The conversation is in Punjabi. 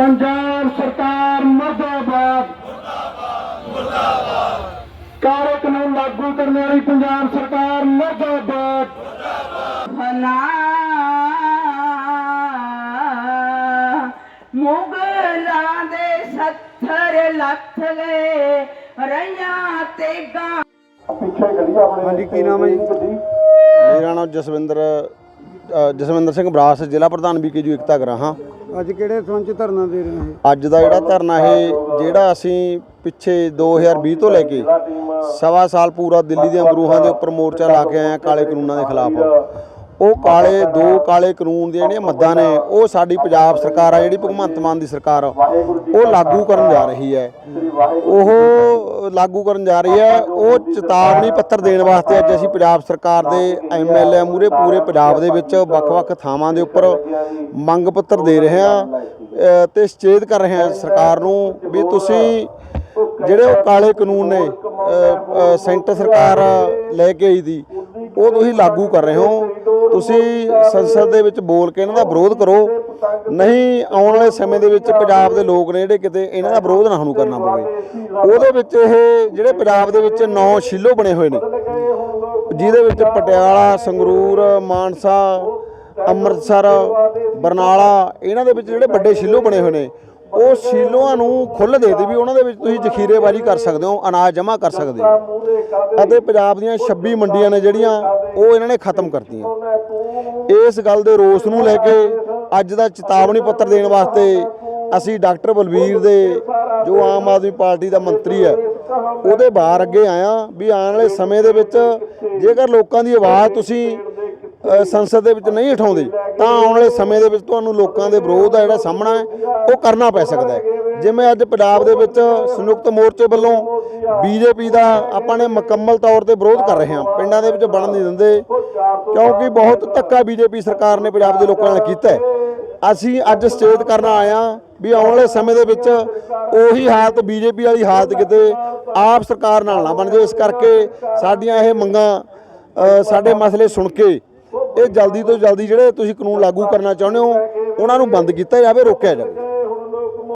ਪੰਜਾਬ ਸਰਕਾਰ ਮਰਦਾਬਾਦ। ਕਾਲੇ ਕਾਨੂੰਨ ਲਾਗੂ ਕਰਨ ਵਾਲੀ ਪੰਜਾਬ ਸਰਕਾਰ ਮਰਦਾਬਾਦ। ਹਨਾ ਮੁਗਲਾਂ ਦੇ ਸੱਥਰ ਲੱਥ ਗਏ ਰਈਆਂ ਤੇ ਗਾਂ ਪਿੱਛੇ ਗੱਡੀ ਆਪਣੇ ਹਾਂਜੀ, ਕੀ ਨਾਮ ਹੈ ਜੀ? ਮੇਰਾ ਨਾਮ ਜਸਵਿੰਦਰ ਅ, ਜਸਵਿੰਦਰ ਸਿੰਘ ਬਰਾਸ ਜ਼ਿਲ੍ਹਾ ਪ੍ਰਧਾਨ ਬੀਕੇਯੂ ਏਕਤਾ ਗਰਾਹਾਂ। ਅੱਜ ਕਿਹੜੇ ਸੰਬੰਧ ਚ ਧਰਨਾ ਦੇ ਰਹੇ ਨੇ ਅੱਜ ਦਾ ਜਿਹੜਾ ਧਰਨਾ ਇਹ ਜਿਹੜਾ ਅਸੀਂ ਪਿੱਛੇ 2020 ਤੋਂ ਲੈ ਕੇ ਸਵਾ ਸਾਲ ਪੂਰਾ ਦਿੱਲੀ ਦੇ ਅਮਰੂਹਾਂ ਦੇ ਉੱਪਰ ਮੋਰਚਾ ਲਾ ਕੇ ਆਏ ਆ ਕਾਲੇ ਕਾਨੂੰਨਾਂ ਦੇ ਖਿਲਾਫ। ਉਹ ਕਾਲੇ ਦੋ ਕਾਲੇ ਕਾਨੂੰਨ ਦੀਆਂ ਜਿਹੜੀਆਂ ਮੱਦਾਂ ਨੇ ਉਹ ਸਾਡੀ ਪੰਜਾਬ ਸਰਕਾਰ ਆ ਜਿਹੜੀ ਭਗਵੰਤ ਮਾਨ ਦੀ ਸਰਕਾਰ ਉਹ ਲਾਗੂ ਕਰਨ ਜਾ ਰਹੀ ਹੈ। ਉਹ ਲਾਗੂ ਕਰਨ ਜਾ ਰਹੀ ਹੈ। ਉਹ ਚੇਤਾਵਨੀ ਪੱਤਰ ਦੇਣ ਵਾਸਤੇ ਅੱਜ ਅਸੀਂ ਪੰਜਾਬ ਸਰਕਾਰ ਦੇ ਐਮਐਲਏ ਮੂਰੇ ਪੂਰੇ ਪੰਜਾਬ ਦੇ ਵਿੱਚ ਵੱਖ-ਵੱਖ ਥਾਵਾਂ ਦੇ ਉੱਪਰ ਮੰਗ ਪੱਤਰ ਦੇ ਰਹੇ ਹਾਂ ਤੇ ਸੁਚੇਤ ਕਰ ਰਹੇ ਹਾਂ ਸਰਕਾਰ ਨੂੰ ਵੀ ਤੁਸੀਂ ਜਿਹੜੇ ਉਹ ਕਾਲੇ ਕਾਨੂੰਨ ਨੇ ਸੈਂਟਰ ਸਰਕਾਰ ਲੈ ਕੇ ਆਈ ਦੀ ਉਹ ਤੁਸੀਂ ਲਾਗੂ ਕਰ ਰਹੇ ਹੋ। ਤੁਸੀਂ ਸੰਸਦ ਦੇ ਵਿੱਚ ਬੋਲ ਕੇ ਇਹਨਾਂ ਦਾ ਵਿਰੋਧ ਕਰੋ। ਨਹੀਂ, ਆਉਣ ਵਾਲੇ ਸਮੇਂ ਦੇ ਵਿੱਚ ਪੰਜਾਬ ਦੇ ਲੋਕ ਨੇ ਜਿਹੜੇ ਕਿਤੇ ਇਹਨਾਂ ਦਾ ਵਿਰੋਧ ਨਾ ਸਾਨੂੰ ਕਰਨਾ ਪਵੇ। ਉਹਦੇ ਵਿੱਚ ਇਹ ਜਿਹੜੇ ਪੰਜਾਬ ਦੇ ਵਿੱਚ ਨੌ ਸ਼ਿਲੋ ਬਣੇ ਹੋਏ ਨੇ, ਜਿਹਦੇ ਵਿੱਚ ਪਟਿਆਲਾ, ਸੰਗਰੂਰ, ਮਾਨਸਾ, ਅੰਮ੍ਰਿਤਸਰ, ਬਰਨਾਲਾ, ਇਹਨਾਂ ਦੇ ਵਿੱਚ ਜਿਹੜੇ ਵੱਡੇ ਸ਼ਿੱਲੋ ਬਣੇ ਹੋਏ ਨੇ ਉਹ ਸ਼ੀਲੋਆਂ ਨੂੰ ਖੁੱਲ੍ਹ ਦੇ ਦੇ ਵੀ ਉਹਨਾਂ ਦੇ ਵਿੱਚ ਤੁਸੀਂ ਜ਼ਖੀਰੇਬਾਜ਼ੀ ਕਰ ਸਕਦੇ ਹੋ, ਅਨਾਜ ਜਮ੍ਹਾਂ ਕਰ ਸਕਦੇ ਹੋ। ਅਤੇ ਪੰਜਾਬ ਦੀਆਂ 26 ਮੰਡੀਆਂ ਨੇ ਜਿਹੜੀਆਂ, ਉਹ ਇਹਨਾਂ ਨੇ ਖਤਮ ਕਰਤੀਆਂ। ਇਸ ਗੱਲ ਦੇ ਰੋਸ ਨੂੰ ਲੈ ਕੇ ਅੱਜ ਦਾ ਚੇਤਾਵਨੀ ਪੱਤਰ ਦੇਣ ਵਾਸਤੇ ਅਸੀਂ ਡਾਕਟਰ ਬਲਵੀਰ ਦੇ, ਜੋ ਆਮ ਆਦਮੀ ਪਾਰਟੀ ਦਾ ਮੰਤਰੀ ਹੈ, ਉਹਦੇ ਬਾਹਰ ਅੱਗੇ ਆਇਆ ਵੀ ਆਉਣ ਵਾਲੇ ਸਮੇਂ ਦੇ ਵਿੱਚ ਜੇਕਰ ਲੋਕਾਂ ਦੀ ਆਵਾਜ਼ ਤੁਸੀਂ ਸੰਸਦ ਦੇ ਵਿੱਚ ਨਹੀਂ ਉਠਾਉਂਦੇ, ਤਾਂ ਆਉਣ ਵਾਲੇ ਸਮੇਂ ਦੇ ਵਿੱਚ ਤੁਹਾਨੂੰ ਲੋਕਾਂ ਦੇ ਵਿਰੋਧ ਦਾ ਜਿਹੜਾ ਸਾਹਮਣਾ ਹੈ, ਉਹ ਕਰਨਾ ਪੈ ਸਕਦਾ ਹੈ। ਜਿਵੇਂ ਅੱਜ ਪੰਜਾਬ ਦੇ ਵਿੱਚ ਸੰਯੁਕਤ ਮੋਰਚੇ ਵੱਲੋਂ ਬੀਜੇਪੀ ਦਾ ਆਪਾਂ ਨੇ ਮੁਕੰਮਲ ਤੌਰ ਤੇ ਵਿਰੋਧ ਕਰ ਰਹੇ ਹਾਂ, ਪਿੰਡਾਂ ਦੇ ਵਿੱਚ ਬਣਨ ਨਹੀਂ ਦਿੰਦੇ, ਕਿਉਂਕਿ ਬਹੁਤ ਧੱਕਾ ਬੀਜੇਪੀ ਸਰਕਾਰ ਨੇ ਪੰਜਾਬ ਦੇ ਲੋਕਾਂ ਨਾਲ ਕੀਤਾ ਹੈ। ਅਸੀਂ ਅੱਜ ਸਟੇਟ ਕਰਨ ਆਇਆ ਵੀ ਆਉਣ ਵਾਲੇ ਸਮੇਂ ਦੇ ਵਿੱਚ ਉਹੀ ਹਾਲਤ, ਬੀਜੇਪੀ ਵਾਲੀ ਹਾਲਤ ਕਿਤੇ ਆਪ ਸਰਕਾਰ ਨਾਲ ਨਾ ਬਣ ਜਾਵੇ ਇਸ ਕਰਕੇ ਸਾਡੀਆਂ ਇਹ ਮੰਗਾਂ ਸਾਡੇ ਮਸਲੇ ਸੁਣ ਕੇ ਇਹ ਜਲਦੀ ਤੋਂ ਜਲਦੀ ਜਿਹੜੇ ਤੁਸੀਂ ਕਾਨੂੰਨ ਲਾਗੂ ਕਰਨਾ ਚਾਹੁੰਦੇ ਹੋ, ਉਹਨਾਂ ਨੂੰ ਬੰਦ ਕੀਤਾ ਜਾਵੇ, ਰੋਕਿਆ ਜਾਵੇ।